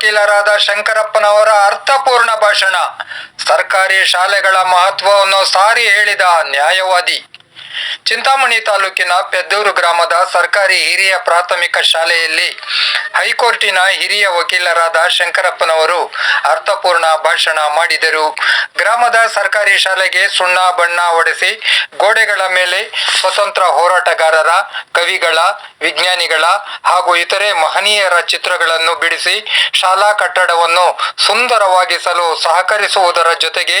ವಕೀಲರಾದ ಶಂಕರಪ್ಪನವರ ಅರ್ಥಪೂರ್ಣ ಭಾಷಣ. ಸರ್ಕಾರಿ ಶಾಲೆಗಳ ಮಹತ್ವವನ್ನು ಸಾರಿ ಹೇಳಿದ ನ್ಯಾಯವಾದಿ. ಚಿಂತಾಮಣಿ ತಾಲೂಕಿನ ಪೆದ್ದೂರು ಗ್ರಾಮದ ಸರ್ಕಾರಿ ಹಿರಿಯ ಪ್ರಾಥಮಿಕ ಶಾಲೆಯಲ್ಲಿ ಹೈಕೋರ್ಟಿನ ಹಿರಿಯ ವಕೀಲರಾದ ಶಂಕರಪ್ಪನವರು ಅರ್ಥಪೂರ್ಣ ಭಾಷಣ ಮಾಡಿದರು. ಗ್ರಾಮದ ಸರ್ಕಾರಿ ಶಾಲೆಗೆ ಸುಣ್ಣ, ಬಣ್ಣ ಹೊಡೆಸಿ ಗೋಡೆಗಳ ಮೇಲೆ ಸ್ವತಂತ್ರ ಹೋರಾಟಗಾರರ, ಕವಿಗಳ, ವಿಜ್ಞಾನಿಗಳ ಹಾಗೂ ಇತರೆ ಮಹನೀಯರ ಚಿತ್ರಗಳನ್ನು ಬಿಡಿಸಿ ಶಾಲಾ ಕಟ್ಟಡವನ್ನು ಸುಂದರವಾಗಿಸಲು ಸಹಕರಿಸುವುದರ ಜೊತೆಗೆ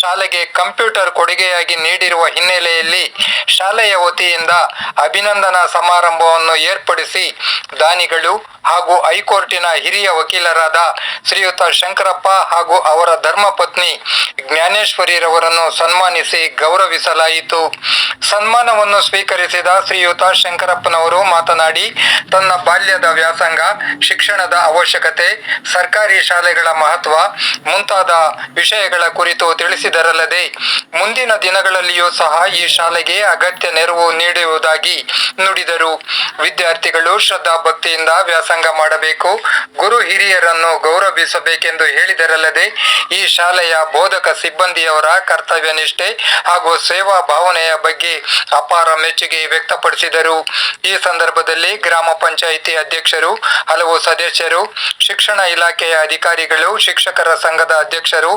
ಶಾಲೆಗೆ ಕಂಪ್ಯೂಟರ್ ಕೊಡುಗೆಯಾಗಿ ನೀಡಿರುವ ಹಿನ್ನೆಲೆಯಲ್ಲಿ ಶಾಲೆಯ ವತಿಯಿಂದ ಅಭಿನಂದನಾ ಸಮಾರಂಭವನ್ನು ಏರ್ಪಡಿಸಿ ದಾನಿಗಳು ಹಾಗೂ ಹೈಕೋರ್ಟಿನ ಹಿರಿಯ ವಕೀಲರಾದ ಶ್ರೀಯುತ ಶಂಕರಪ್ಪ ಹಾಗೂ ಅವರ ಧರ್ಮಪತ್ನಿ ಜ್ಞಾನೇಶ್ವರಿರವರನ್ನು ಸನ್ಮಾನಿಸಿ ಗೌರವಿಸಲಾಯಿತು. ಸನ್ಮಾನವನ್ನು ಸ್ವೀಕರಿಸಿದ ಶ್ರೀಯುತ ಶಂಕರಪ್ಪನವರು ಮಾತನಾಡಿ, ತನ್ನ ಬಾಲ್ಯದ ವ್ಯಾಸಂಗ, ಶಿಕ್ಷಣದ ಅವಶ್ಯಕತೆ, ಸರ್ಕಾರಿ ಶಾಲೆಗಳ ಮಹತ್ವ ಮುಂತಾದ ವಿಷಯಗಳ ಕುರಿತು ತಿಳಿಸಿದರಲ್ಲದೆ, ಮುಂದಿನ ದಿನಗಳಲ್ಲಿಯೂ ಸಹ ಈ ಶಾಲೆಗೆ ಅಗತ್ಯ ನೆರವು ನೀಡುವುದಾಗಿ ನುಡಿದರು. ವಿದ್ಯಾರ್ಥಿಗಳು ಶ್ರದ್ಧಾ ಭಕ್ತಿಯಿಂದ ವ್ಯಾಸಂಗ ಮಾಡಬೇಕು. ಗುರು ಹಿರಿಯರನ್ನು ಗೌರವಿಸಬೇಕೆಂದು ಹೇಳಿದರಲ್ಲದೆ, ಈ ಶಾಲೆಯ ಬೋಧಕ ಸಿಬ್ಬಂದಿಯವರ ಕರ್ತವ್ಯ ನಿಷ್ಠೆ ಹಾಗೂ ಸೇವಾ ಭಾವನೆಯ ಬಗ್ಗೆ ಅಪಾರ ಮೆಚ್ಚುಗೆ ವ್ಯಕ್ತಪಡಿಸಿದರು. ಈ ಸಂದರ್ಭದಲ್ಲಿ ಗ್ರಾಮ ಪಂಚಾಯಿತಿ ಅಧ್ಯಕ್ಷರು, ಹಲವು ಸದಸ್ಯರು, ಶಿಕ್ಷಣ ಇಲಾಖೆಯ ಅಧಿಕಾರಿಗಳು, ಶಿಕ್ಷಕರ ಸಂಘದ ಅಧ್ಯಕ್ಷರು,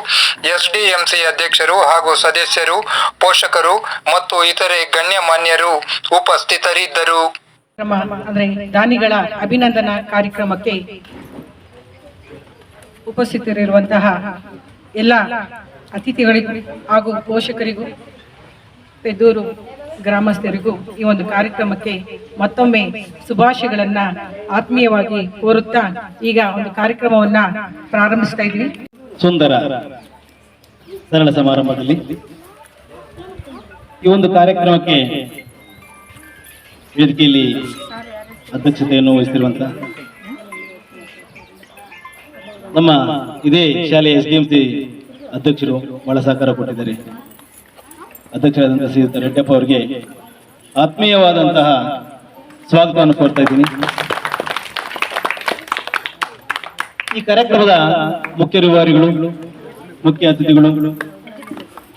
ಎಸ್ಡಿಎಂಸಿ ಅಧ್ಯಕ್ಷರು ಹಾಗೂ ಸದಸ್ಯರು, ಪೋಷಕರು ಮತ್ತು ಇತರೆ ಗಣ್ಯಮಾನ್ಯರು ಉಪಸ್ಥಿತರಿದ್ದರು. ಕಾರ್ಯಕ್ರಮ ಅಂದ್ರೆ ದಾನಿಗಳ ಅಭಿನಂದನಾ ಕಾರ್ಯಕ್ರಮಕ್ಕೆ ಉಪಸ್ಥಿತರಿರುವಂತಹ ಎಲ್ಲ ಅತಿಥಿಗಳಿಗೂ ಹಾಗೂ ಪೋಷಕರಿಗೂ ಪೆದ್ದೂರು ಗ್ರಾಮಸ್ಥರಿಗೂ ಈ ಒಂದು ಕಾರ್ಯಕ್ರಮಕ್ಕೆ ಮತ್ತೊಮ್ಮೆ ಶುಭಾಶಯಗಳನ್ನ ಆತ್ಮೀಯವಾಗಿ ಕೋರುತ್ತಾ ಈಗ ಒಂದು ಕಾರ್ಯಕ್ರಮವನ್ನ ಪ್ರಾರಂಭಿಸ್ತಾ ಇದ್ವಿ ಸುಂದರ ಸರಳ ಸಮಾರಂಭದಲ್ಲಿ ಈ ಒಂದು ಕಾರ್ಯಕ್ರಮಕ್ಕೆ ವೇದಿಕೆಯಲ್ಲಿ ಅಧ್ಯಕ್ಷತೆಯನ್ನು ವಹಿಸಿರುವಂತ ನಮ್ಮ ಇದೇ ಶಾಲೆಯ ಎಸ್ ಡಿ ಎಂ ಸಿ ಅಧ್ಯಕ್ಷರು ಬಹಳ ಸಹಕಾರ ಕೊಟ್ಟಿದ್ದಾರೆ. ಅಧ್ಯಕ್ಷರಾದಂತಹ ಶ್ರೀಯುತ ರೆಡ್ಡಪ್ಪ ಅವರಿಗೆ ಆತ್ಮೀಯವಾದಂತಹ ಸ್ವಾಗತವನ್ನು ಕೋರ್ತಾ ಇದ್ದೀನಿ. ಈ ಕಾರ್ಯಕ್ರಮದ ಮುಖ್ಯ ರೂವಾರಿಗಳು ಮುಖ್ಯ ಅತಿಥಿಗಳು,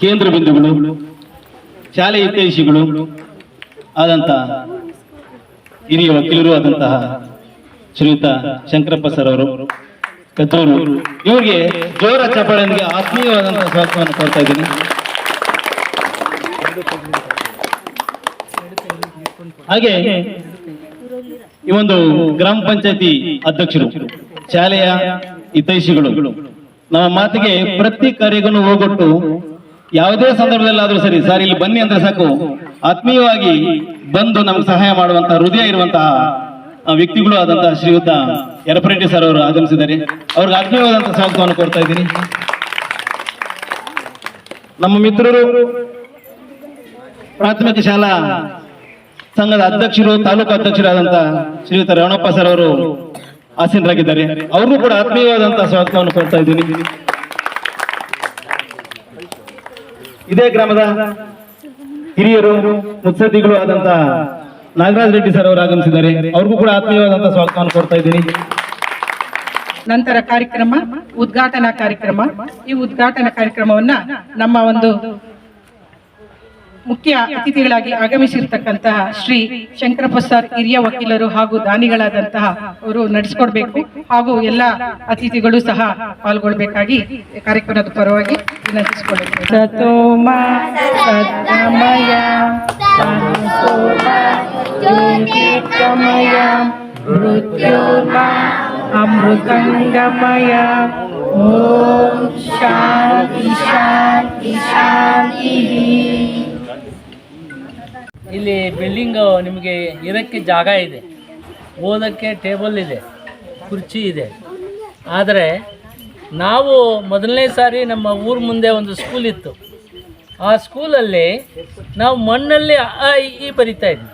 ಕೇಂದ್ರ ಬಿಂದುಗಳು ಶಾಲೆ ಹಿತೈಷಿಗಳು ಆದಂತ ಹಿರಿಯ ವಕೀಲರು ಆದಂತಹ ಶ್ರೀಯುತ ಶಂಕರಪ್ಪ ಸರ್ ಅವರು, ಕತ್ತೂರು. ಇವರಿಗೆ ಜೋರ ಚಪ್ಪಾಳೆಯೊಂದಿಗೆ ಆತ್ಮೀಯವಾದಂತಹ ಸ್ವಾಗತವನ್ನು ಕೊಡ್ತಾ ಇದ್ದೀನಿ. ಹಾಗೆ ಈ ಒಂದು ಗ್ರಾಮ ಪಂಚಾಯತಿ ಅಧ್ಯಕ್ಷರು, ಶಾಲೆಯ ಹಿತೈಷಿಗಳು, ನಮ್ಮ ಮಾತಿಗೆ ಪ್ರತಿ ಕಾರ್ಯಗೂ ಹೋಗೊಟ್ಟು ಯಾವುದೇ ಸಂದರ್ಭದಲ್ಲಾದ್ರೂ ಸರಿ, ಸರ್, ಇಲ್ಲಿ ಬನ್ನಿ ಅಂದ್ರೆ ಸಾಕು. ಆತ್ಮೀಯವಾಗಿ ಬಂದು ನಮ್ಗೆ ಸಹಾಯ ಮಾಡುವಂತಹ ಹೃದಯ ಇರುವಂತಹ ವ್ಯಕ್ತಿಗಳು ಆದಂತಹ ಶ್ರೀಯುತ ಯರಪರೆಡ್ಡಿ ಸರ್ ಅವರು ಆಗಮಿಸಿದ್ದಾರೆ. ಅವ್ರಿಗೆ ಆತ್ಮೀಯವಾದಂತಹ ಸ್ವಾಗತವನ್ನು ಕೊಡ್ತಾ ಇದ್ದೀನಿ. ನಮ್ಮ ಮಿತ್ರರು ಪ್ರಾಥಮಿಕ ಶಾಲಾ ಸಂಘದ ಅಧ್ಯಕ್ಷರು, ತಾಲೂಕು ಅಧ್ಯಕ್ಷರಾದಂತಹ ಶ್ರೀಯುತ ರೇವಣಪ್ಪ ಸರ್ ಅವರು ಆಸೀನರಾಗಿದ್ದಾರೆ. ಅವ್ರಿಗೂ ಕೂಡ ಆತ್ಮೀಯವಾದಂತಹ ಸ್ವಾಗತವನ್ನು ಕೊಡ್ತಾ ಇದ್ದೀನಿ. ಇದೇ ಗ್ರಾಮದ ಹಿರಿಯರು, ಮುತ್ಸದ್ದಿಗಳು ಆದಂತ ನಾಗರಾಜ್ ರೆಡ್ಡಿ ಸರ್ ಅವರು ಆಗಮಿಸಿದ್ದಾರೆ. ಅವ್ರಿಗೂ ಕೂಡ ಆತ್ಮೀಯವಾದಂತಹ ಸ್ವಾಗತವನ್ನು ಕೊಡ್ತಾ ಇದ್ದೀನಿ. ನಂತರ ಕಾರ್ಯಕ್ರಮ, ಉದ್ಘಾಟನಾ ಕಾರ್ಯಕ್ರಮ. ಈ ಉದ್ಘಾಟನಾ ಕಾರ್ಯಕ್ರಮವನ್ನ ನಮ್ಮ ಒಂದು ಮುಖ್ಯ ಅತಿಥಿಗಳಾಗಿ ಆಗಮಿಸಿರ್ತಕ್ಕಂತಹ ಶ್ರೀ ಶಂಕರ ಪ್ರಸಾದ್ ಹಿರಿಯ ವಕೀಲರು ಹಾಗೂ ದಾನಿಗಳಾದಂತಹ ಅವರು ನಡೆಸ್ಕೊಡ್ಬೇಕು ಹಾಗೂ ಎಲ್ಲ ಅತಿಥಿಗಳು ಸಹ ಪಾಲ್ಗೊಳ್ಬೇಕಾಗಿ ಕಾರ್ಯಕ್ರಮದ ಪರವಾಗಿ ಅಮೃತಂಗಮಯ. ಓಂ ಶಾಂತಿ ಶಾಂತಿ ಶಾಂತಿ. ಇಲ್ಲಿ ಬಿಲ್ಡಿಂಗು ನಿಮಗೆ ಇರೋಕ್ಕೆ ಜಾಗ ಇದೆ. ಓದೋಕ್ಕೆ ಟೇಬಲ್ ಇದೆ. ಕುರ್ಚಿ ಇದೆ. ಆದರೆ ನಾವು ಮೊದಲನೇ ಸಾರಿ ನಮ್ಮ ಊರ ಮುಂದೆ ಒಂದು ಸ್ಕೂಲ್ ಇತ್ತು. ಆ ಸ್ಕೂಲಲ್ಲಿ ನಾವು ಮಣ್ಣಲ್ಲಿ ಅ ಇ, ಬರಿತಾ ಇದ್ವಿ.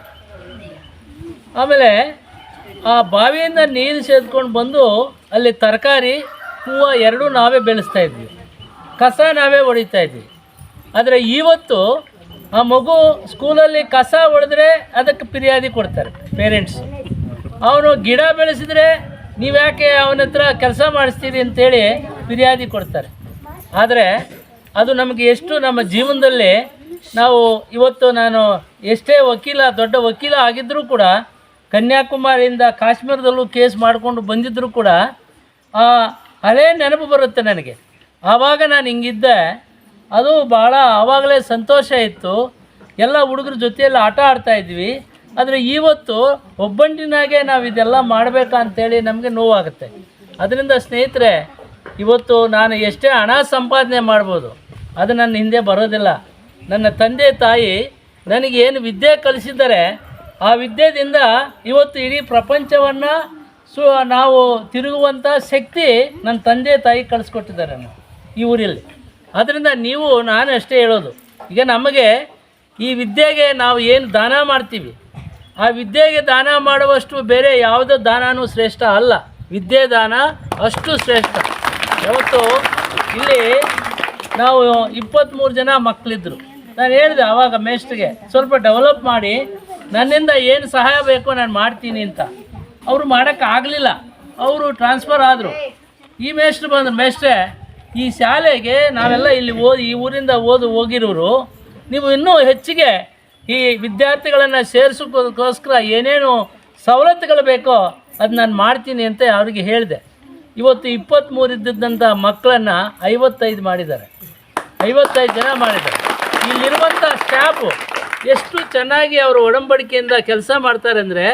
ಆಮೇಲೆ ಆ ಬಾವಿಯಿಂದ ನೀರು ಸೇದ್ಕೊಂಡು ಬಂದು ಅಲ್ಲಿ ತರಕಾರಿ ಹೂವು ಎರಡೂ ನಾವೇ ಬೆಳೆಸ್ತಾ ಇದ್ವಿ. ಕಸ ನಾವೇ ಹೊಡಿತಾ ಇದ್ವಿ. ಆದರೆ ಇವತ್ತು ಆ ಮಗು ಸ್ಕೂಲಲ್ಲಿ ಕಸ ಹೊಡೆದ್ರೆ ಅದಕ್ಕೆ ಫಿರ್ಯಾದಿ ಕೊಡ್ತಾರೆ ಪೇರೆಂಟ್ಸ್ ಅವನು ಗಿಡ ಬೆಳೆಸಿದ್ರೆ ನೀವ್ಯಾಕೆ ಅವನ ಹತ್ರ ಕೆಲಸ ಮಾಡಿಸ್ತೀರಿ ಅಂತೇಳಿ ಫಿರ್ಯಾದಿ ಕೊಡ್ತಾರೆ. ಆದರೆ ಅದು ನಮಗೆ ಎಷ್ಟು ನಮ್ಮ ಜೀವನದಲ್ಲಿ ನಾವು ಇವತ್ತು ನಾನು ಎಷ್ಟೇ ವಕೀಲ, ದೊಡ್ಡ ವಕೀಲ ಆಗಿದ್ದರೂ ಕೂಡ, ಕನ್ಯಾಕುಮಾರಿಯಿಂದ ಕಾಶ್ಮೀರದಲ್ಲೂ ಕೇಸ್ ಮಾಡಿಕೊಂಡು ಬಂದಿದ್ದರೂ ಕೂಡ ಹಳೇ ನೆನಪು ಬರುತ್ತೆ ನನಗೆ. ಆವಾಗ ನಾನು ಹಿಂಗಿದ್ದೆ ಅದು ಭಾಳ ಆವಾಗಲೇ ಸಂತೋಷ ಇತ್ತು. ಎಲ್ಲ ಹುಡುಗರ ಜೊತೆಯಲ್ಲಿ ಆಟ ಆಡ್ತಾ ಇದ್ವಿ. ಆದರೆ ಇವತ್ತು ಒಬ್ಬಂಟಿನಾಗೆ ನಾವು ಇದೆಲ್ಲ ಮಾಡಬೇಕಂತೇಳಿ ನಮಗೆ ನೋವಾಗುತ್ತೆ. ಅದರಿಂದ ಸ್ನೇಹಿತರೆ, ಇವತ್ತು ನಾನು ಎಷ್ಟೇ ಹಣ ಸಂಪಾದನೆ ಮಾಡ್ಬೋದು, ಅದು ನನ್ನ ಹಿಂದೆ ಬರೋದಿಲ್ಲ. ನನ್ನ ತಂದೆ ತಾಯಿ ನನಗೇನು ವಿದ್ಯೆ ಕಲಿಸಿದ್ದಾರೆ ಆ ವಿದ್ಯೆಯಿಂದ ಇವತ್ತು ಇಡೀ ಪ್ರಪಂಚವನ್ನು ಸು, ನಾವು ತಿರುಗುವಂಥ ಶಕ್ತಿ ನನ್ನ ತಂದೆ ತಾಯಿ ಕಳಿಸ್ಕೊಟ್ಟಿದ್ದಾರೆ. ಈ ಊರಲ್ಲಿ ಆದ್ದರಿಂದ ನೀವು ನಾನು ಅಷ್ಟೇ ಹೇಳೋದು. ಈಗ ನಮಗೆ ಈ ವಿದ್ಯೆಗೆ ನಾವು ಏನು ದಾನ ಮಾಡ್ತೀವಿ? ಆ ವಿದ್ಯೆಗೆ ದಾನ ಮಾಡುವಷ್ಟು ಬೇರೆ ಯಾವುದೋ ದಾನವೂ ಶ್ರೇಷ್ಠ ಅಲ್ಲ. ವಿದ್ಯೆ ದಾನ ಅಷ್ಟು ಶ್ರೇಷ್ಠ. ಯಾವತ್ತು ಇಲ್ಲಿ ನಾವು ಇಪ್ಪತ್ತ್ಮೂರು ಜನ ಮಕ್ಕಳಿದ್ರು ನಾನು ಹೇಳಿದೆ ಆವಾಗ ಮೇಸ್ಟ್ರಿಗೆ ಸ್ವಲ್ಪ ಡೆವಲಪ್ ಮಾಡಿ, ನನ್ನಿಂದ ಏನು ಸಹಾಯ ಬೇಕೋ ನಾನು ಮಾಡ್ತೀನಿ ಅಂತ. ಅವರು ಮಾಡೋಕ್ಕಾಗಲಿಲ್ಲ. ಅವರು ಟ್ರಾನ್ಸ್ಫರ್ ಆದರು. ಈ ಮೇಸ್ಟ್ರು ಬಂದರು, ಮೇಷ್ಟ್ರೆ ಈ ಶಾಲೆಗೆ ನಾವೆಲ್ಲ ಇಲ್ಲಿ ಓದಿ, ಈ ಊರಿಂದ ಓದು ಹೋಗಿರೋರು, ನೀವು ಇನ್ನೂ ಹೆಚ್ಚಿಗೆ ಈ ವಿದ್ಯಾರ್ಥಿಗಳನ್ನು ಸೇರಿಸೋಕ್ಕೋಸ್ಕರ ಏನೇನು ಸವಲತ್ತುಗಳು ಬೇಕೋ ಅದು ನಾನು ಮಾಡ್ತೀನಿ ಅಂತ ಅವ್ರಿಗೆ ಹೇಳಿದೆ. ಇವತ್ತು ಇಪ್ಪತ್ತ್ಮೂರು ಇದ್ದಿದ್ದಂಥ ಮಕ್ಕಳನ್ನು ಐವತ್ತೈದು ಮಾಡಿದ್ದಾರೆ. ಐವತ್ತೈದು ಜನ ಮಾಡಿದ್ದಾರೆ. ಇಲ್ಲಿರುವಂಥ ಸ್ಟಾಫು ಎಷ್ಟು ಚೆನ್ನಾಗಿ ಅವರು ಒಡಂಬಡಿಕೆಯಿಂದ ಕೆಲಸ ಮಾಡ್ತಾರೆ ಅಂದರೆ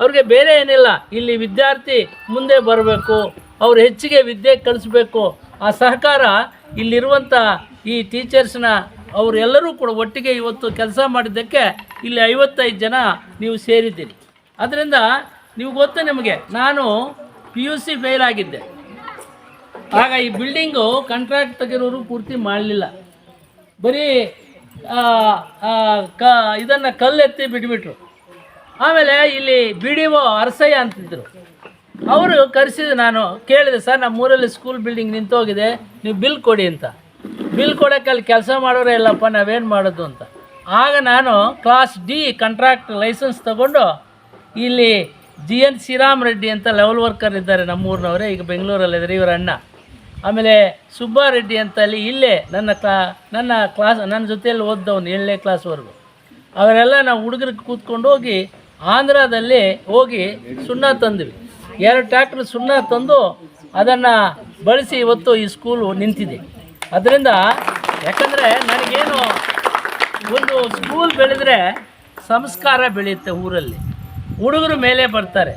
ಅವ್ರಿಗೆ ಬೇರೆ ಏನಿಲ್ಲ. ಇಲ್ಲಿ ವಿದ್ಯಾರ್ಥಿ ಮುಂದೆ ಬರಬೇಕು ಅವ್ರು ಹೆಚ್ಚಿಗೆ ವಿದ್ಯೆ ಕಲಿಸ್ಬೇಕು. ಆ ಸಹಕಾರ ಇಲ್ಲಿರುವಂಥ ಈ ಟೀಚರ್ಸ್ನ ಅವರೆಲ್ಲರೂ ಕೂಡ ಒಟ್ಟಿಗೆ ಇವತ್ತು ಕೆಲಸ ಮಾಡಿದ್ದಕ್ಕೆ ಇಲ್ಲಿ ಐವತ್ತೈದು ಜನ ನೀವು ಸೇರಿದ್ದೀರಿ. ಅದರಿಂದ ನೀವು ಗೊತ್ತು ನಿಮಗೆ, ನಾನು ಪಿ ಯು ಸಿ ಫೇಲ್ ಆಗಿದ್ದೆ. ಆಗ ಈ ಬಿಲ್ಡಿಂಗು ಕಾಂಟ್ರಾಕ್ಟ್ ತೆಗಿರೋರು ಪೂರ್ತಿ ಮಾಡಲಿಲ್ಲ. ಬರೀ ಕ, ಇದನ್ನು ಕಲ್ಲೆತ್ತಿ ಬಿಟ್ಬಿಟ್ರು ಆಮೇಲೆ ಇಲ್ಲಿ ಬಿ ಡಿ ಒ ಅರಸಯ್ಯ ಅಂತಿದ್ರು. ಅವರು ಕರೆಸಿದ ನಾನು ಕೇಳಿದೆ, ಸರ್ ನಮ್ಮ ಊರಲ್ಲಿ ಸ್ಕೂಲ್ ಬಿಲ್ಡಿಂಗ್ ನಿಂತೋಗಿದೆ, ನೀವು ಬಿಲ್ ಕೊಡಿ ಅಂತ. ಬಿಲ್ ಕೊಡೋಕ್ಕೆ ಅಲ್ಲಿ ಕೆಲಸ ಮಾಡೋರೇ ಇಲ್ಲಪ್ಪ, ನಾವೇನು ಮಾಡೋದು ಅಂತ. ಆಗ ನಾನು ಕ್ಲಾಸ್ ಡಿ ಕಾಂಟ್ರಾಕ್ಟ್ ಲೈಸೆನ್ಸ್ ತಗೊಂಡು ಇಲ್ಲಿ ಜಿ ಎನ್ ಶ್ರೀರಾಮ್ ರೆಡ್ಡಿ ಅಂತ ಲೆವೆಲ್ ವರ್ಕರ್ ಇದ್ದಾರೆ ನಮ್ಮೂರಿನವರೇ, ಈಗ ಬೆಂಗಳೂರಲ್ಲಿದ್ದಾರೆ ಇವರ ಅಣ್ಣ. ಆಮೇಲೆ ಸುಬ್ಬಾರೆಡ್ಡಿ ಅಂತ ಅಲ್ಲಿ ಇಲ್ಲೇ ನನ್ನ ಕ್ಲಾ ನನ್ನ ಕ್ಲಾಸ್ ನನ್ನ ಜೊತೆಯಲ್ಲಿ ಓದ್ದವನು ಏಳನೇ ಕ್ಲಾಸ್ವರೆಗೂ ಅವರೆಲ್ಲ ನಾವು ಹುಡುಗರಿಗೆ ಕೂತ್ಕೊಂಡು ಹೋಗಿ ಆಂಧ್ರದಲ್ಲಿ ಹೋಗಿ ಸುಣ್ಣ ತಂದ್ವಿ. ಎರಡು ಟ್ರ್ಯಾಕ್ಟ್ರ್ ಸುಣ್ಣ ತಂದು ಅದನ್ನು ಬಳಸಿ ಇವತ್ತು ಈ ಸ್ಕೂಲು ನಿಂತಿದೆ. ಅದರಿಂದ ಯಾಕಂದರೆ ನನಗೇನು ಒಂದು ಸ್ಕೂಲ್ ಬೆಳೆದರೆ ಸಂಸ್ಕಾರ ಬೆಳೆಯುತ್ತೆ ಊರಲ್ಲಿ. ಹುಡುಗರು ಮೇಲೆ ಬರ್ತಾರೆ.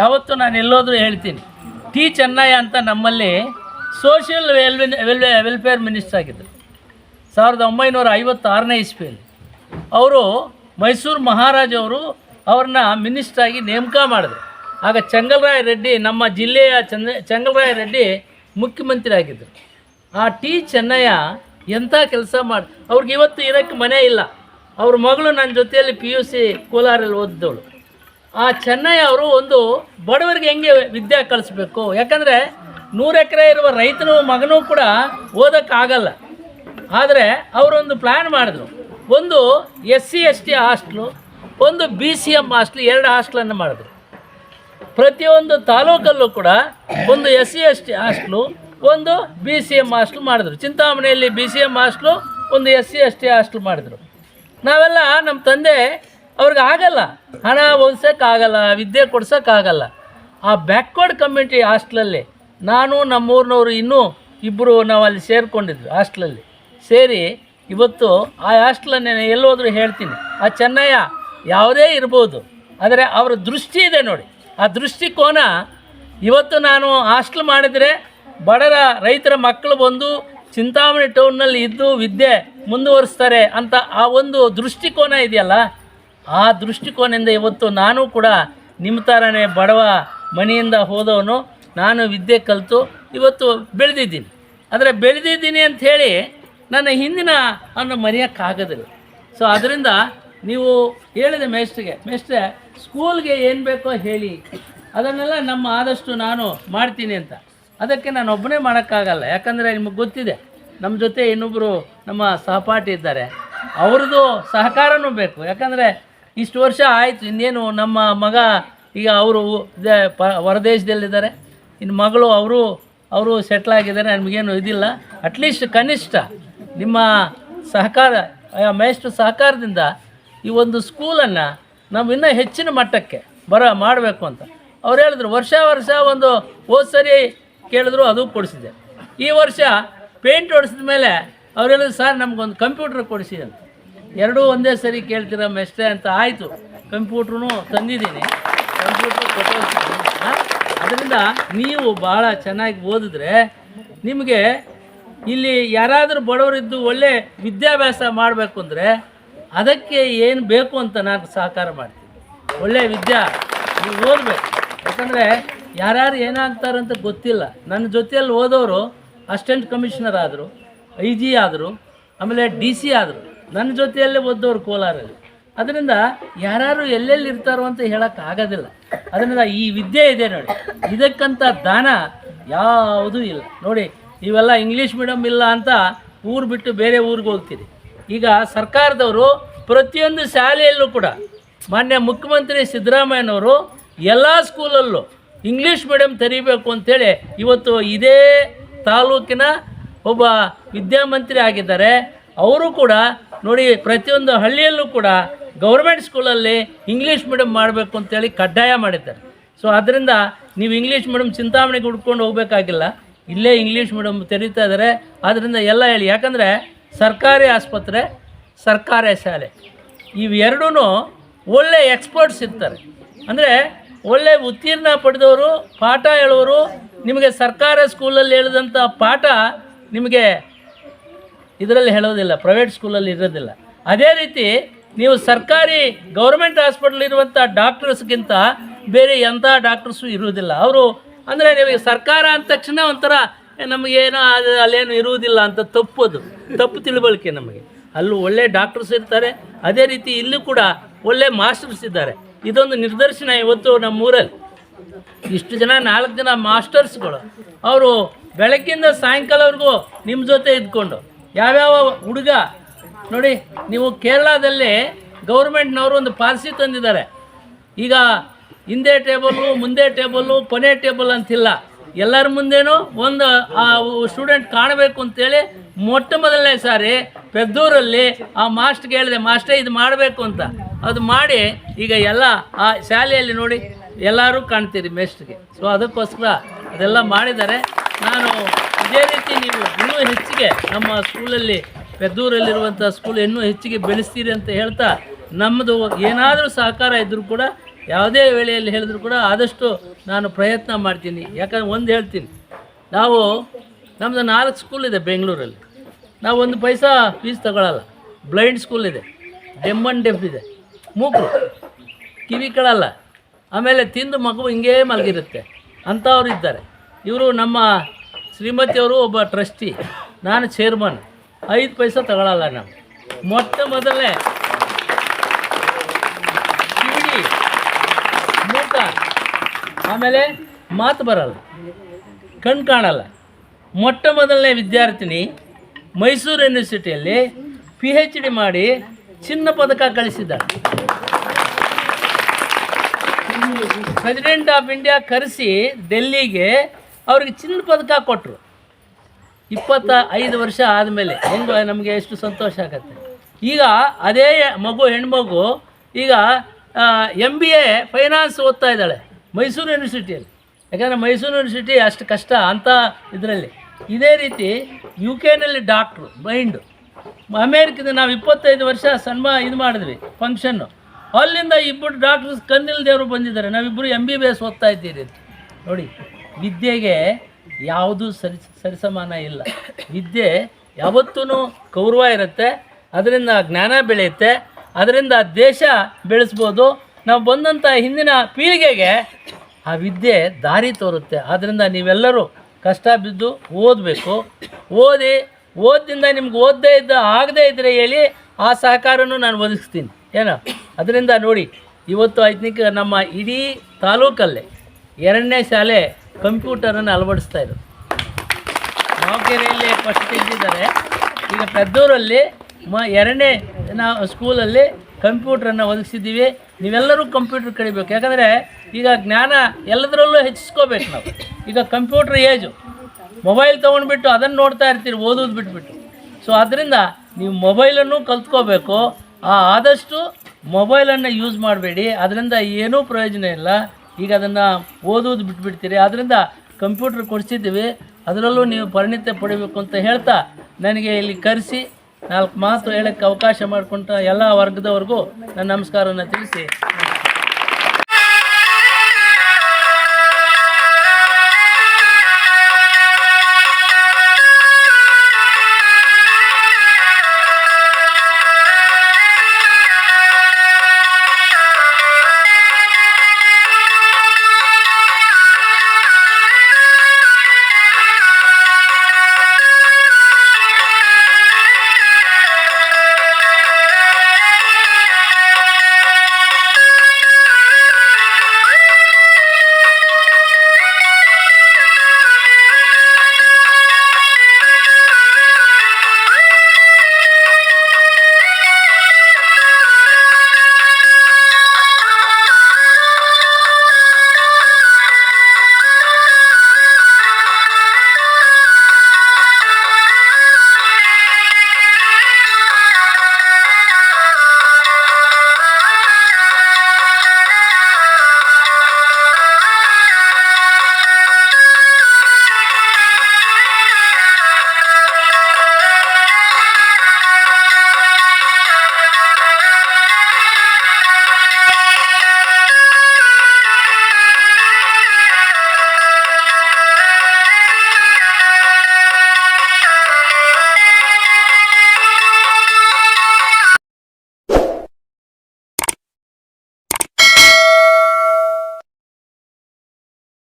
ಯಾವತ್ತೂ ನಾನು ಎಲ್ಲೋದ್ರೂ ಹೇಳ್ತೀನಿ, ಟಿ ಚೆನ್ನಯ್ಯ ಅಂತ ನಮ್ಮಲ್ಲಿ ಸೋಷಿಯಲ್ ವೆಲ್ವೆ ವೆಲ್ ವೆಲ್ಫೇರ್ ಮಿನಿಸ್ಟರ್ ಆಗಿದ್ದರು ಸಾವಿರದ ಒಂಬೈನೂರ ಐವತ್ತಾರನೇ ಇಸ್ವಿಯಲ್ಲಿ. ಅವರು ಮೈಸೂರು ಮಹಾರಾಜವರು ಅವ್ರನ್ನ ಮಿನಿಸ್ಟ್ರಾಗಿ ನೇಮಕ ಮಾಡಿದ್ರು. ಆಗ ಚಂಗಲರಾಯ ರೆಡ್ಡಿ ನಮ್ಮ ಜಿಲ್ಲೆಯ ಚಂದ ಚಂಗಲ್ರಾಯ ರೆಡ್ಡಿ ಮುಖ್ಯಮಂತ್ರಿ ಆಗಿದ್ದರು ಆ ಟಿ ಚೆನ್ನಯ್ಯ ಎಂಥ ಕೆಲಸ ಮಾಡಿ, ಅವ್ರಿಗೆ ಇವತ್ತು ಇರೋಕ್ಕೆ ಮನೆ ಇಲ್ಲ. ಅವ್ರ ಮಗಳು ನನ್ನ ಜೊತೆಯಲ್ಲಿ ಪಿ ಯು ಸಿ ಕೋಲಾರಲ್ಲಿ ಓದಿದವಳು. ಆ ಚೆನ್ನಯ್ಯ ಅವರು ಒಂದು ಬಡವರಿಗೆ ಹೆಂಗೆ ವಿದ್ಯೆ ಕಲಿಸ್ಬೇಕು ಯಾಕಂದರೆ ನೂರು ಎಕರೆ ಇರುವ ರೈತನ ಮಗನೂ ಕೂಡ ಓದೋಕ್ಕಾಗಲ್ಲ. ಆದರೆ ಅವರೊಂದು ಪ್ಲ್ಯಾನ್ ಮಾಡಿದ್ರು. ಒಂದು S C S T hostel, ಒಂದು ಬಿ ಸಿ ಎಂ ಹಾಸ್ಟ್ಲು, ಎರಡು ಹಾಸ್ಟ್ಲನ್ನು ಮಾಡಿದ್ರು. ಪ್ರತಿಯೊಂದು ತಾಲೂಕಲ್ಲೂ ಕೂಡ ಒಂದು S C S T hostel, ಒಂದು ಬಿ ಸಿ ಎಂ ಹಾಸ್ಟ್ಲು ಮಾಡಿದ್ರು. ಚಿಂತಾಮಣಿಯಲ್ಲಿ ಬಿ ಸಿ ಎಂ ಹಾಸ್ಟ್ಲು, ಒಂದು S C S T hostel ಮಾಡಿದ್ರು. ನಾವೆಲ್ಲ ನಮ್ಮ ತಂದೆ ಅವ್ರಿಗೆ ಆಗಲ್ಲ. ಹಣ ಓದಿಸೋಕ್ಕಾಗಲ್ಲ ವಿದ್ಯೆ ಕೊಡ್ಸೋಕ್ಕಾಗಲ್ಲ. ಆ ಬ್ಯಾಕ್ವರ್ಡ್ ಕಮ್ಯುನಿಟಿ ಹಾಸ್ಟ್ಲಲ್ಲಿ ನಾನು, ನಮ್ಮೂರಿನವರು, ಇನ್ನೂ ಇಬ್ಬರು ನಾವು ಅಲ್ಲಿ ಸೇರಿಕೊಂಡಿದ್ವಿ ಹಾಸ್ಟ್ಲಲ್ಲಿ. ಸೇರಿ ಇವತ್ತು ಆ ಹಾಸ್ಟ್ಲನ್ನೇ ಎಲ್ಲೋದ್ರೂ ಹೇಳ್ತೀನಿ. ಆ ಚೆನ್ನಯ್ಯ ಯಾವುದೇ ಇರ್ಬೋದು, ಆದರೆ ಅವರ ದೃಷ್ಟಿ ಇದೆ ನೋಡಿ. ಆ ದೃಷ್ಟಿಕೋನ ಇವತ್ತು ನಾನು ಹಾಸ್ಟ್ಲ್ ಮಾಡಿದರೆ ಬಡರ ರೈತರ ಮಕ್ಕಳು ಬಂದು ಚಿಂತಾಮಣಿ ಟೌನ್ನಲ್ಲಿ ಇದ್ದು ವಿದ್ಯೆ ಮುಂದುವರಿಸ್ತಾರೆ ಅಂತ ಆ ಒಂದು ದೃಷ್ಟಿಕೋನ ಇದೆಯಲ್ಲ, ಆ ದೃಷ್ಟಿಕೋನದಿಂದ ಇವತ್ತು ನಾನು ಕೂಡ ನಿಮ್ಮ ಥರನೇ ಬಡವ ಮನೆಯಿಂದ ಹೋದವನು. ನಾನು ವಿದ್ಯೆ ಕಲಿತು ಇವತ್ತು ಬೆಳೆದಿದ್ದೀನಿ. ಆದರೆ ಬೆಳೆದಿದ್ದೀನಿ ಅಂತ ಹೇಳಿ ನನ್ನ ಹಿಂದಿನ ಅನ್ನು ಮರೆಯೋಕ್ಕಾಗೋದಿಲ್ಲ. ಸೊ ಅದರಿಂದ ನೀವು ಹೇಳಿದೆ ಮೇಸ್ಟ್ರಿಗೆ ಮೇಸ್ಟ್ರೆ ಸ್ಕೂಲ್ಗೆ ಏನು ಬೇಕೋ ಹೇಳಿ. ಅದನ್ನೆಲ್ಲ ನಮ್ಮ ಆದಷ್ಟು ನಾನು ಮಾಡ್ತೀನಿ ಅಂತ. ಅದಕ್ಕೆ ನಾನು ಒಬ್ಬನೇ ಮಾಡೋಕ್ಕಾಗಲ್ಲ. ಯಾಕಂದರೆ ನಿಮಗೆ ಗೊತ್ತಿದೆ ನಮ್ಮ ಜೊತೆ ಇನ್ನೊಬ್ಬರು ನಮ್ಮ ಸಹಪಾಠಿ ಇದ್ದಾರೆ. ಅವ್ರದ್ದು ಸಹಕಾರನೂ ಬೇಕು. ಯಾಕಂದರೆ ಇಷ್ಟು ವರ್ಷ ಆಯಿತು, ಇನ್ನೇನು ನಮ್ಮ ಮಗ ಈಗ ಅವರು ಪ, ಹೊರದೇಶದಲ್ಲಿದ್ದಾರೆ. ಇನ್ನು ಮಗಳು, ಅವರು ಅವರು ಸೆಟ್ಲ್ ಆಗಿದ್ದಾರೆ. ನಮಗೇನು ಇದಿಲ್ಲ. ಅಟ್ಲೀಸ್ಟ್ ಕನಿಷ್ಠ ನಿಮ್ಮ ಸಹಕಾರ ಮೇಷ್ಟು ಸಹಕಾರದಿಂದ ಈ ಒಂದು ಸ್ಕೂಲನ್ನು ನಾವು ಇನ್ನೂ ಹೆಚ್ಚಿನ ಮಟ್ಟಕ್ಕೆ ಬರ ಮಾಡಬೇಕು ಅಂತ. ಅವ್ರು ಹೇಳಿದ್ರು, ವರ್ಷ ವರ್ಷ ಒಂದು ಹೋದ ಸರಿ ಕೇಳಿದ್ರು ಅದು ಕೊಡಿಸಿದೆ. ಈ ವರ್ಷ ಪೇಂಟ್ ಹೊಡಿಸಿದ ಮೇಲೆ ಅವ್ರು ಹೇಳಿದ್ರು, ಸರ್, ನಮಗೊಂದು ಕಂಪ್ಯೂಟ್ರ್ ಕೊಡಿಸಿ ಅಂತ. ಎರಡೂ ಒಂದೇ ಸರಿ ಕೇಳ್ತೀರ ಮೆಸ್ಟೆ ಅಂತ ಆಯಿತು. ಕಂಪ್ಯೂಟ್ರೂ ತಂದಿದ್ದೀನಿ. ಕಂಪ್ಯೂಟ್ರ್ ಕೊಟ್ಟು ಅದರಿಂದ ನೀವು ಭಾಳ ಚೆನ್ನಾಗಿ ಓದಿದ್ರೆ ನಿಮಗೆ ಇಲ್ಲಿ ಯಾರಾದರೂ ಬಡವರಿದ್ದು ಒಳ್ಳೆ ವಿದ್ಯಾಭ್ಯಾಸ ಮಾಡಬೇಕು ಅಂದರೆ ಅದಕ್ಕೆ ಏನು ಬೇಕು ಅಂತ ನಾನು ಸಹಕಾರ ಮಾಡ್ತೀನಿ. ಒಳ್ಳೆ ವಿದ್ಯಾ, ನೀವು ಓದಬೇಕು. ಯಾಕಂದರೆ ಯಾರ್ಯಾರು ಏನಾಗ್ತಾರಂತ ಗೊತ್ತಿಲ್ಲ. ನನ್ನ ಜೊತೆಯಲ್ಲಿ ಓದೋರು ಅಸಿಸ್ಟೆಂಟ್ ಕಮಿಷನರ್ ಆದರು, ಐ ಜಿ ಆದರು, ಆಮೇಲೆ ಡಿ ಸಿ ಆದರು. ನನ್ನ ಜೊತೆಯಲ್ಲೇ ಓದೋರು ಕೋಲಾರಲ್ಲಿ. ಅದರಿಂದ ಯಾರ್ಯಾರು ಎಲ್ಲೆಲ್ಲಿ ಇರ್ತಾರೋ ಅಂತ ಹೇಳೋಕ್ಕೆ ಆಗೋದಿಲ್ಲ. ಅದರಿಂದ ಈ ವಿದ್ಯೆ ಇದೆ ನೋಡಿ. ಇದಕ್ಕಂಥ ದಾನ ಯಾವುದೂ ಇಲ್ಲ. ನೋಡಿ ಇವೆಲ್ಲ ಇಂಗ್ಲೀಷ್ ಮೀಡಿಯಮ್ ಇಲ್ಲ ಅಂತ ಊರು ಬಿಟ್ಟು ಬೇರೆ ಊರಿಗೆ ಹೋಗ್ತೀರಿ. ಈಗ ಸರ್ಕಾರದವರು ಪ್ರತಿಯೊಂದು ಶಾಲೆಯಲ್ಲೂ ಕೂಡ ಮಾನ್ಯ ಮುಖ್ಯಮಂತ್ರಿ ಸಿದ್ದರಾಮಯ್ಯನವರು ಎಲ್ಲ ಸ್ಕೂಲಲ್ಲೂ ಇಂಗ್ಲೀಷ್ ಮೀಡಿಯಮ್ ತೆರೀಬೇಕು ಅಂಥೇಳಿ ಇವತ್ತು ಇದೇ ತಾಲೂಕಿನ ಒಬ್ಬ ವಿದ್ಯಾಮಂತ್ರಿ ಆಗಿದ್ದಾರೆ. ಅವರು ಕೂಡ ನೋಡಿ ಪ್ರತಿಯೊಂದು ಹಳ್ಳಿಯಲ್ಲೂ ಕೂಡ ಗೌರ್ಮೆಂಟ್ ಸ್ಕೂಲಲ್ಲಿ ಇಂಗ್ಲೀಷ್ ಮೀಡಿಯಮ್ ಮಾಡಬೇಕು ಅಂತೇಳಿ ಕಡ್ಡಾಯ ಮಾಡಿದ್ದಾರೆ. ಸೊ ಅದರಿಂದ ನೀವು ಇಂಗ್ಲೀಷ್ ಮೀಡಿಯಮ್ ಚಿಂತಾಮಣಿಗೆ ಹುಡ್ಕೊಂಡು ಹೋಗಬೇಕಾಗಿಲ್ಲ. ಇಲ್ಲೇ ಇಂಗ್ಲೀಷ್ ಮೀಡಿಯಮ್ ತೆರೀತಾ ಇದ್ದಾರೆ. ಆದ್ದರಿಂದ ಎಲ್ಲ ಹೇಳಿ. ಯಾಕಂದರೆ ಸರ್ಕಾರಿ ಆಸ್ಪತ್ರೆ, ಸರ್ಕಾರಿ ಶಾಲೆ. ಇವೆರಡೂ ಒಳ್ಳೆ ಎಕ್ಸ್ಪರ್ಟ್ಸ್ ಇರ್ತಾರೆ. ಅಂದರೆ ಒಳ್ಳೆ ಉತ್ತೀರ್ಣ ಪಡೆದವರು, ಪಾಠ ಹೇಳೋರು ನಿಮಗೆ ಸರ್ಕಾರಿ ಸ್ಕೂಲಲ್ಲಿ ಹೇಳಿದಂಥ ಪಾಠ ನಿಮಗೆ ಇದರಲ್ಲಿ ಹೇಳೋದಿಲ್ಲ ಪ್ರೈವೇಟ್ ಸ್ಕೂಲಲ್ಲಿ ಇರೋದಿಲ್ಲ. ಅದೇ ರೀತಿ ನೀವು ಸರ್ಕಾರಿ ಗೌರ್ಮೆಂಟ್ ಹಾಸ್ಪಿಟಲ್ ಇರುವಂಥ ಡಾಕ್ಟರ್ಸ್ಗಿಂತ ಬೇರೆ ಎಂಥ ಡಾಕ್ಟರ್ಸು ಇರುವುದಿಲ್ಲ. ಅವರು ಅಂದರೆ ನಿಮಗೆ ಸರ್ಕಾರ ಅಂದ ತಕ್ಷಣ ಒಂಥರ ನಮಗೇನೋ ಅದು ಅಲ್ಲೇನು ಇರುವುದಿಲ್ಲ ಅಂತ ತಪ್ಪದು. ತಪ್ಪು ತಿಳುವಳಿಕೆ ನಮಗೆ. ಅಲ್ಲೂ ಒಳ್ಳೆ ಡಾಕ್ಟರ್ಸ್ ಇರ್ತಾರೆ, ಅದೇ ರೀತಿ ಇಲ್ಲೂ ಕೂಡ ಒಳ್ಳೆ ಮಾಸ್ಟರ್ಸ್ ಇದ್ದಾರೆ. ಇದೊಂದು ನಿದರ್ಶನ ಇವತ್ತು ನಮ್ಮೂರಲ್ಲಿ. ಇಷ್ಟು ಜನ, ನಾಲ್ಕು ಜನ ಮಾಸ್ಟರ್ಸ್ಗಳು ಅವರು ಬೆಳಗ್ಗಿಂದ ಸಾಯಂಕಾಲವರೆಗೂ ನಿಮ್ಮ ಜೊತೆ ಇದ್ಕೊಂಡು, ಯಾವ್ಯಾವ ಹುಡುಗ, ನೋಡಿ, ನೀವು ಕೇರಳದಲ್ಲಿ ಗೌರ್ಮೆಂಟ್ನವರು ಒಂದು ಪಾಲಿಸಿ ತಂದಿದ್ದಾರೆ. ಈಗ ಹಿಂದೆ ಟೇಬಲ್ಲು ಮುಂದೆ ಟೇಬಲ್ಲು ಕೊನೆ ಟೇಬಲ್ ಅಂತಿಲ್ಲ. ಎಲ್ಲರ ಮುಂದೇನೋ ಒಂದು, ಆ ಸ್ಟೂಡೆಂಟ್ ಕಾಣಬೇಕು ಅಂತೇಳಿ ಮೊಟ್ಟ ಮೊದಲನೇ ಸಾರಿ ಪೆದ್ದೂರಲ್ಲಿ ಆ ಮಾಸ್ಟ್ಗೆ ಹೇಳಿದೆ ಮಾಸ್ಟರ್ ಇದು ಮಾಡಬೇಕು ಅಂತ. ಅದು ಮಾಡಿ ಈಗ ಎಲ್ಲ, ಆ ಶಾಲೆಯಲ್ಲಿ ನೋಡಿ ಎಲ್ಲರೂ ಕಾಣ್ತೀರಿ ಮೇಸ್ಟ್ಗೆ ಸೊ ಅದಕ್ಕೋಸ್ಕರ ಅದೆಲ್ಲ ಮಾಡಿದ್ದಾರೆ. ನಾನು ಇದೇ ರೀತಿ ನೀವು ಇನ್ನೂ ಹೆಚ್ಚಿಗೆ ನಮ್ಮ ಸ್ಕೂಲಲ್ಲಿ, ಪೆದ್ದೂರಲ್ಲಿರುವಂಥ ಸ್ಕೂಲ್ ಇನ್ನೂ ಹೆಚ್ಚಿಗೆ ಬೆಳೆಸ್ತೀರಿ ಅಂತ ಹೇಳ್ತಾ ನಮ್ಮದು ಏನಾದರೂ ಸಹಕಾರ ಇದ್ದರೂ ಕೂಡ ಯಾವುದೇ ವೇಳೆಯಲ್ಲಿ ಹೇಳಿದ್ರು ಕೂಡ ಆದಷ್ಟು ನಾನು ಪ್ರಯತ್ನ ಮಾಡ್ತೀನಿ. ಯಾಕಂದ್ರೆ ಒಂದು ಹೇಳ್ತೀನಿ. ನಾವು ನಮ್ಮದು ನಾಲ್ಕು ಸ್ಕೂಲ್ ಇದೆ ಬೆಂಗಳೂರಲ್ಲಿ. ನಾವು ಒಂದು ಪೈಸಾ ಫೀಸ್ ತಗೊಳ್ಳಲ್ಲ ಬ್ಲೈಂಡ್ ಸ್ಕೂಲ್ ಇದೆ. ಡೆಮ್ ಅಂಡ್ ಡೆಫ್ ಇದೆ. ಮೂಕು ಕಿವಿ ಕಳಲ್ಲ. ಆಮೇಲೆ ತಿಂದು ಮಗು ಹಿಂಗೇ ಮಲಗಿರುತ್ತೆ. ಅಂಥವ್ರು ಇದ್ದಾರೆ. ಇವರು ನಮ್ಮ ಶ್ರೀಮತಿಯವರು ಒಬ್ಬ ಟ್ರಸ್ಟಿ ನಾನು ಚೇರ್ಮನ್ ಐದು ಪೈಸಾ ತಗೊಳ್ಳಲ್ಲ ನಾವು ಮೊಟ್ಟ ಮೊದಲನೇ ಆಮೇಲೆ ಮಾತು ಬರಲ್ಲ. ಕಣ್ ಕಾಣಲ್ಲ. ಮೊಟ್ಟ ಮೊದಲನೇ ವಿದ್ಯಾರ್ಥಿನಿ ಮೈಸೂರು ಯೂನಿವರ್ಸಿಟಿಯಲ್ಲಿ ಪಿ ಹೆಚ್ ಡಿ ಮಾಡಿ ಚಿನ್ನ ಪದಕ ಗಳಿಸಿದ್ದಾಳೆ. ಪ್ರೆಸಿಡೆಂಟ್ ಆಫ್ ಇಂಡಿಯಾ ಕರೆಸಿ ಡೆಲ್ಲಿಗೆ ಅವ್ರಿಗೆ ಚಿನ್ನ ಪದಕ ಕೊಟ್ಟರು ಇಪ್ಪತ್ತ ಐದು ವರ್ಷ ಆದಮೇಲೆ ಹೆಂಗೆ ನಮಗೆ ಎಷ್ಟು ಸಂತೋಷ ಆಗತ್ತೆ. ಈಗ ಅದೇ ಮಗು, ಹೆಣ್ಮಗು ಈಗ ಎಂ ಬಿ ಎ ಫೈನಾನ್ಸ್ ಓದ್ತಾ ಇದ್ದಾಳೆ. ಮೈಸೂರು ಯೂನಿವರ್ಸಿಟಿಯಲ್ಲಿ ಯಾಕಂದರೆ ಮೈಸೂರು ಯೂನಿವರ್ಸಿಟಿ ಅಷ್ಟು ಕಷ್ಟ ಅಂತ ಇದರಲ್ಲಿ. ಇದೇ ರೀತಿ ಯು ಕೆನಲ್ಲಿ ಡಾಕ್ಟ್ರು ಮೈಂಡು ಅಮೇರಿಕದ ನಾವು ಇಪ್ಪತ್ತೈದು ವರ್ಷ ಸನ್ಮಾ ಇದು ಮಾಡಿದ್ವಿ ಫಂಕ್ಷನ್ನು ಅಲ್ಲಿಂದ ಇಬ್ಬರು ಡಾಕ್ಟರ್ಸ್ ಕಣ್ಣಿಲ್ದೇವರು ಬಂದಿದ್ದಾರೆ. ನಾವಿಬ್ಬರು ಎಂ ಬಿ ಬಿ ಎಸ್ ಓದ್ತಾ ಇದ್ದೀರಿ ನೋಡಿ, ವಿದ್ಯೆಗೆ ಯಾವುದೂ ಸರಿ, ಸರಿಸಮಾನ ಇಲ್ಲ. ವಿದ್ಯೆ ಯಾವತ್ತೂ ಗೌರವ ಇರುತ್ತೆ, ಅದರಿಂದ ಜ್ಞಾನ ಬೆಳೆಯುತ್ತೆ, ಅದರಿಂದ ದೇಶ ಬೆಳೆಸ್ಬೋದು ನಾವು ಬಂದಂಥ ಹಿಂದಿನ ಪೀಳಿಗೆಗೆ ಆ ವಿದ್ಯೆ ದಾರಿ ತೋರುತ್ತೆ. ಆದ್ದರಿಂದ ನೀವೆಲ್ಲರೂ ಕಷ್ಟ ಬಿದ್ದು ಓದಬೇಕು. ಓದಿ ಓದಿಂದ ನಿಮ್ಗೆ ಓದದೇ ಇದ್ದ, ಆಗದೇ ಇದ್ದರೆ ಹೇಳಿ ಆ ಸಹಕಾರನೂ ನಾನು ಒದಗಿಸ್ತೀನಿ. ಏನೋ? ಅದರಿಂದ ನೋಡಿ, ಇವತ್ತು ಐ ನಮ್ಮ ಇಡೀ ತಾಲೂಕಲ್ಲೇ ಎರಡನೇ ಶಾಲೆ ಕಂಪ್ಯೂಟರನ್ನು ಅಳವಡಿಸ್ತಾ ಇರೋದು. ಮಾವಕೆರೆಯಲ್ಲಿ ಫಸ್ಟ್ ಇದ್ದಿದ್ದಾರೆ ಈಗ ಪೆದ್ದೂರಲ್ಲಿ ಮ, ಎರಡನೇ ನಾವು ಸ್ಕೂಲಲ್ಲಿ ಕಂಪ್ಯೂಟ್ರನ್ನು ಒದಗಿಸಿದ್ದೀವಿ. ನೀವೆಲ್ಲರೂ ಕಂಪ್ಯೂಟ್ರ್ ಕಲಿಬೇಕು. ಯಾಕಂದರೆ ಈಗ ಜ್ಞಾನ ಎಲ್ಲದರಲ್ಲೂ ಹೆಚ್ಚಿಸ್ಕೋಬೇಕು ನಾವು. ಈಗ ಕಂಪ್ಯೂಟ್ರ್ ಏಜು. ಮೊಬೈಲ್ ತೊಗೊಂಡ್ಬಿಟ್ಟು ಅದನ್ನು ನೋಡ್ತಾ ಇರ್ತೀರಿ, ಓದೋದು ಬಿಟ್ಬಿಟ್ಟು. ಸೊ ಅದರಿಂದ ನೀವು ಮೊಬೈಲನ್ನು ಕಲ್ತ್ಕೋಬೇಕು. ಆದಷ್ಟು ಮೊಬೈಲನ್ನು ಯೂಸ್ ಮಾಡಬೇಡಿ. ಅದರಿಂದ ಏನೂ ಪ್ರಯೋಜನ ಇಲ್ಲ. ಈಗ ಅದನ್ನು ಓದೋದು ಬಿಟ್ಬಿಡ್ತೀರಿ. ಅದರಿಂದ ಕಂಪ್ಯೂಟ್ರ್ ಕೊಡಿಸಿದ್ದೀವಿ. ಅದರಲ್ಲೂ ನೀವು ಪರಿಣಿತ ಪಡಿಬೇಕು ಅಂತ ಹೇಳ್ತಾ ನನಗೆ ಇಲ್ಲಿ ಕರೆಸಿ ನಾಲ್ಕು ಮಾತು ಹೇಳಕ್ಕೆ ಅವಕಾಶ ಮಾಡಿಕೊಂಡ ಎಲ್ಲ ವರ್ಗದವ್ರಿಗೂ ನನ್ನ ನಮಸ್ಕಾರವನ್ನು ತಿಳಿಸಿ.